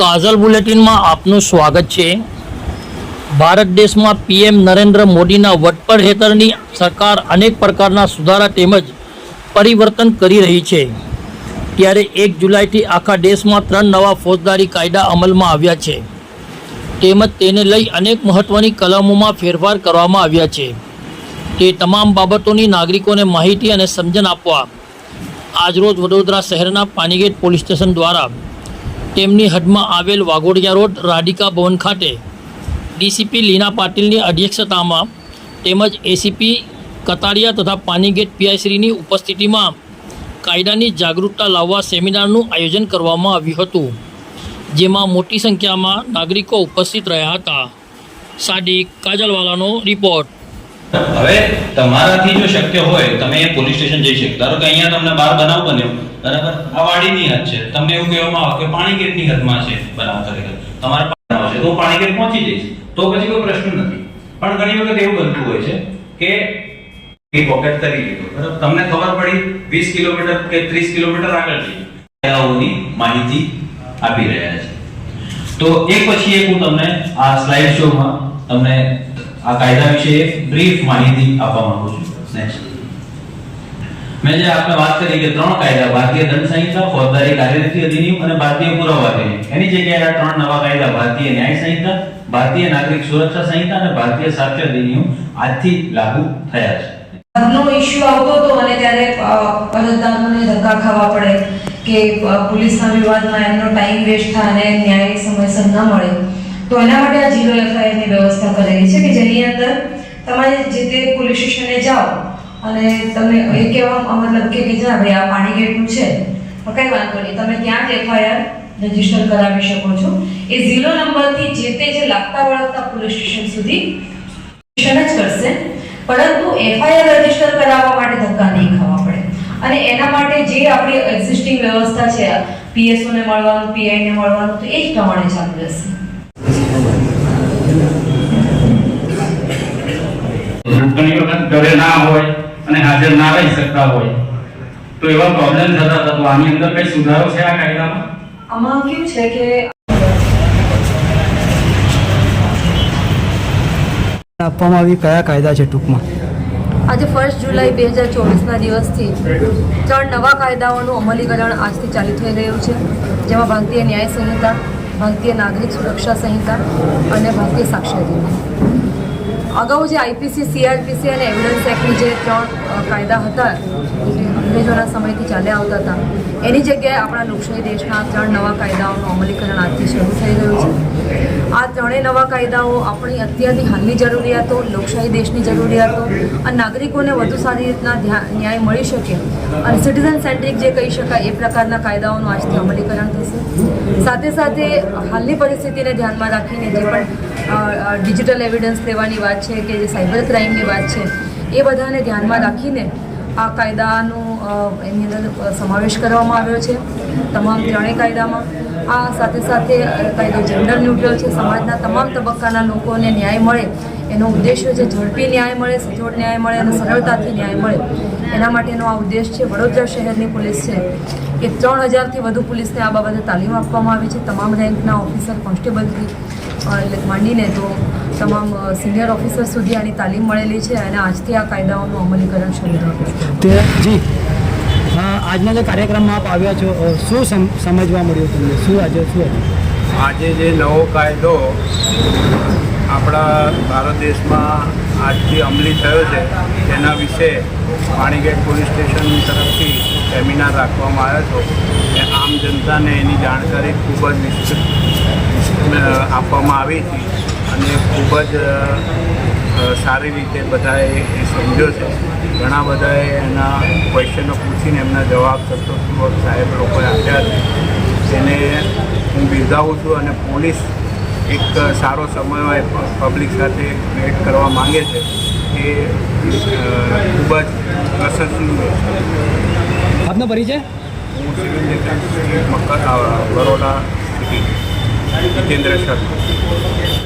કાઝલ બુલેટિનમાં આપનું સ્વાગત છે. ભારત દેશમાં પીએમ નરેન્દ્ર મોદીના વટપર હેઠળની સરકાર અનેક પ્રકારના સુધારા તેમજ પરિવર્તન કરી રહી છે. ત્યારે એક જુલાઈથી આખા દેશમાં ત્રણ નવા ફોજદારી કાયદા અમલમાં આવ્યા છે. તેમજ તેને લઈ અનેક મહત્ત્વની કલમોમાં ફેરફાર કરવામાં આવ્યા છે. તે તમામ બાબતોની નાગરિકોને માહિતી અને સમજણ આપવા આજરોજ વડોદરા શહેરના પાનીગેટ પોલીસ સ્ટેશન દ્વારા તેમની હદમાં આવેલ વાઘોડિયા રોડ, રાધિકા ભવન ખાતે. ડીસીપી લીના પાટીલની અધ્યક્ષતામાં તેમજ એસીપી કતારિયા તથા પાનીગેટ પીઆઈશ્રીની ઉપસ્થિતિમાં કાયદાની જાગૃતતા લાવવા સેમિનારનું આયોજન કરવામાં આવ્યું હતું, જેમાં મોટી સંખ્યામાં નાગરિકો ઉપસ્થિત રહ્યા હતા. સાદિક કાજલવાલાનો રિપોર્ટ. હવે તમારાથી જો શક્ય હોય, તમે પોલીસ સ્ટેશન જઈ શકો. ધારો કે અહીંયા તમને બાર બનાવ બન્યો. બરાબર? આ વાડીની હદ છે. તમને એવું કહેવામાં આવે કે પાણી કેટની હદમાં છે બનાવ ખરેખર. તમારે બનાવ છે. તો પાણી પાણીગેટ પહોંચી જઈશ. તો પછી કોઈ પ્રશ્ન નથી. પણ ઘણી વખત એવું બનતું હોય છે કે એ પોકેટ કરી લીધો. બરાબર? તમને ખબર પડી 20 કિલોમીટર કે 30 કિલોમીટર આગળ જઈ માહિતી આપી રહ્યા છે. તો એક પછી એક હું તમને આ સ્લાઇડ શોમાં તમને આ કાયદા વિશે એક બ્રીફ માહિતી આપવા માંગુ છું. નેક્સ્ટ મેં જે આપણે વાત કરી કે ત્રણ કાયદા, ભારતીય દંડ સંહિતા, ફોજદારી કાર્યરીતિ અધિનિયમ અને ભારતીય પુરાવા અધિનિયમ. એની જગ્યાએ આ ત્રણ નવા કાયદા, ભારતીય ન્યાય સંહિતા, ભારતીય નાગરિક સુરક્ષા સંહિતા અને ભારતીય સાક્ષ્ય અધિનિયમ આજથી લાગુ થયા છે. નો ઇશ્યુ આવતો હતો અને ત્યારે અરજદારોને ધક્કા ખાવા પડે કે પોલીસના વિવાદમાં એમનો ટાઈમ વેસ્ટ થાય અને ન્યાય સમયસર ન મળે. તો એના માટે આ ઝીરો એફઆઈઆરની વ્યવસ્થા કરેલી છે કે જેની અંદર તમારે જે તે પોલીસ સ્ટેશને જાઓ અને તમે એ કહેવા મતલબ કે જા ભાઈ આ પાણી ગેટનું છે કઈ વાંધો નહીં. તમે ત્યાં જ એફઆઈઆર રજિસ્ટર કરાવી શકો છો. એ ઝીરો નંબરથી જે તે જે લાગતા વળગતા પોલીસ સ્ટેશન સુધી સ્ટેશન જ કરશે. પરંતુ એફઆઈઆર રજિસ્ટર કરાવવા માટે ધક્કા નહીં ખાવા પડે. અને એના માટે જે આપણી એક્ઝિસ્ટિંગ વ્યવસ્થા છે પીએસઓને મળવાનું પીઆઈને મળવાનું, તો એ જ પ્રમાણે ચાલુ રહેશે. ઘણી વખત ઘરે ના હોય અને હાજર ના રહી શકતા હોય તો એવા પ્રોબ્લેમ થતા હતા. તો આની અંદર કઈ સુધારો છે આ કાયદામાં? આમાં કેવું છે કે આપવામાં આવી કયા કાયદા છે ટૂંકમાં? આજે ફર્સ્ટ જુલાઈ બે હજાર ચોવીસના દિવસથી ત્રણ નવા કાયદાઓનું અમલીકરણ આજથી ચાલુ થઈ રહ્યું છે જેમાં ભારતીય ન્યાય સંહિતા ભારતીય નાગરિક સુરક્ષા સંહિતા અને ભારતીય સાક્ષરતા અગાઉ જે આઈપીસી, સીઆરપીસી અને એવિડન્સ એક્ટની જે ત્રણ કાયદા હતા. અંગ્રેજોના સમયથી ચાલ્યા આવતા હતા. એની જગ્યાએ આપણા લોકશાહી દેશના ત્રણ નવા કાયદાઓનું અમલીકરણ આજથી શરૂ થઈ ગયું છે. આ ત્રણેય નવા કાયદાઓ આપણી અત્યારની હાલની જરૂરિયાતો, લોકશાહી દેશની જરૂરિયાતો, અને નાગરિકોને વધુ સારી રીતના ન્યાય મળી શકે, અને સિટીઝન સેન્ટ્રિક જે કહી શકાય, એ પ્રકારના કાયદાઓનું આજથી અમલીકરણ થશે. સાથે સાથે હાલની પરિસ્થિતિને ધ્યાનમાં રાખીને જે પણ ડિજિટલ એવિડન્સ લેવાની વાત છે કે જે સાયબર ક્રાઇમની વાત છે એ બધાને ધ્યાનમાં રાખીને આ કાયદાનો એની અંદર સમાવેશ કરવામાં આવ્યો છે. તમામ ત્રણેય કાયદામાં. આ સાથે સાથે કાયદો જેન્ડર ન્યુટ્રલ છે. સમાજના તમામ તબક્કાના લોકોને ન્યાય મળે. એનો ઉદ્દેશ્ય છે ઝડપી ન્યાય મળે, સચોટ ન્યાય મળે અને સરળતાથી ન્યાય મળે. એના માટેનો આ ઉદ્દેશ છે વડોદરા શહેરની પોલીસ છે કે ત્રણ હજારથી વધુ પોલીસને આ બાબતે તાલીમ આપવામાં આવી છે. તમામ રેન્કના ઓફિસર, કોન્સ્ટેબલથી માંડીને તો તમામ સિનિયર ઓફિસર સુધી આની તાલીમ મળેલી છે અને આજથી આ કાયદાઓનું અમલીકરણ શરૂ થયું તે જી. હા, આજના જે કાર્યક્રમમાં આપ આવ્યા છો શું સમ- સમજવા મળ્યું તમને? શું આજે શું આજે? જે નવો કાયદો આપણા ભારત દેશમાં આજથી અમલી થયો છે તેના વિશે પાણીગેટ પોલીસ સ્ટેશન તરફથી સેમિનાર રાખવામાં આવ્યો હતો. અને આમ જનતાને એની જાણકારી ખૂબ જ આપવામાં આવી હતી. અને ખૂબ જ સારી રીતે બધાએ એ સમજ્યો છે. ઘણા બધાએ એના ક્વેશ્ચનો પૂછીને એમના જવાબ સંતોષપૂર્વક સાહેબ લોકોએ આપ્યા છે. એને હું બિરદાવું છું અને પોલીસ એક સારો સમય પબ્લિક સાથે ક્રિએટ કરવા માંગે છે. એ ખૂબ જ પ્રશંસનીય છે. આપનો પરિચય? હું civil defence Varoda city Jitendra Sharma.